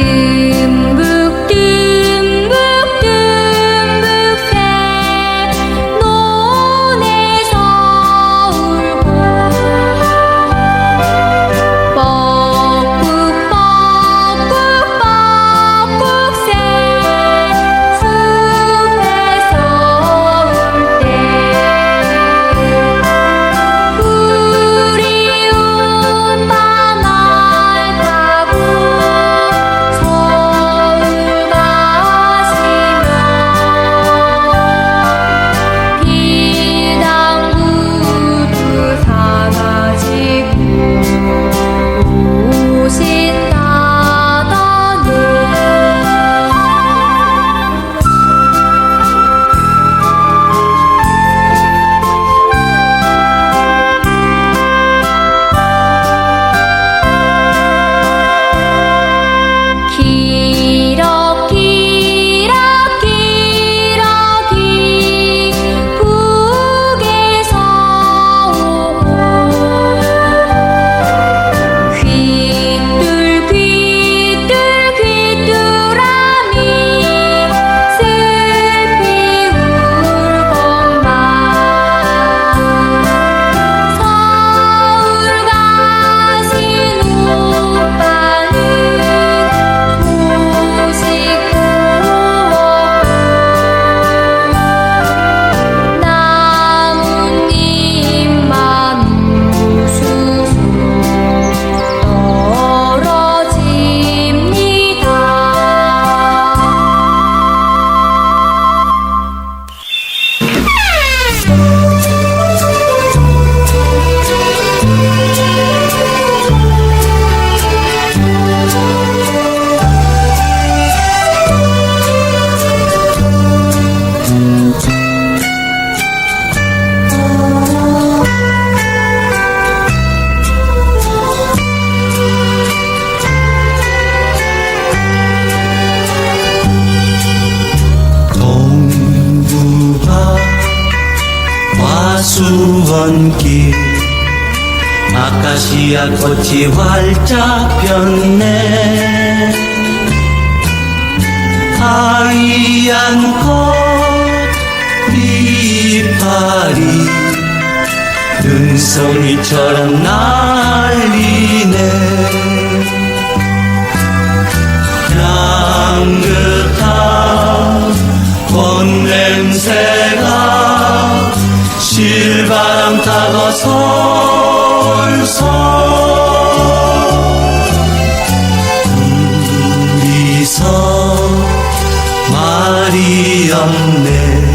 tim 과수원길. 아카시아 꽃이 활짝 폈네. 하얀 꽃 이파리. 눈송이처럼 날리네. 향긋한 꽃냄새 솔솔 둘이서 말이 없네.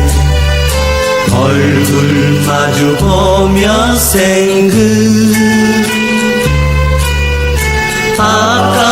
얼굴 마주 보며 생긋 아카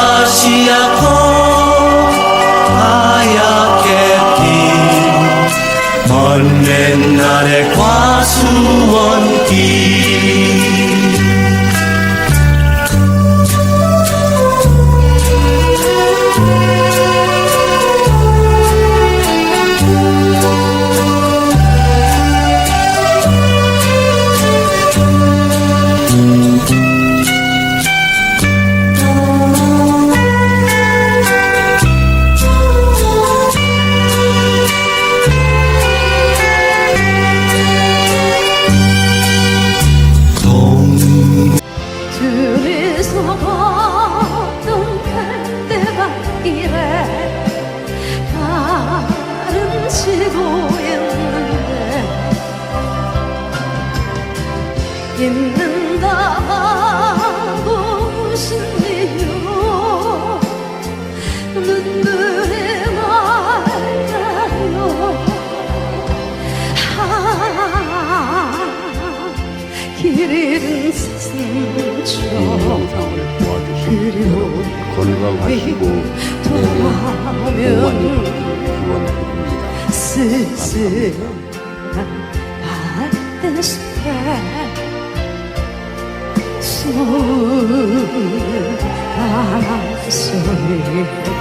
다른 치고 있는데 있는다 하고 싶네요 눈물이 말라요. 아, 길 잃은 스승처럼 영상을 도와주시고 건강하시고 돌아오면 기원드 립니다. 쓸쓸한 밭에서에 소리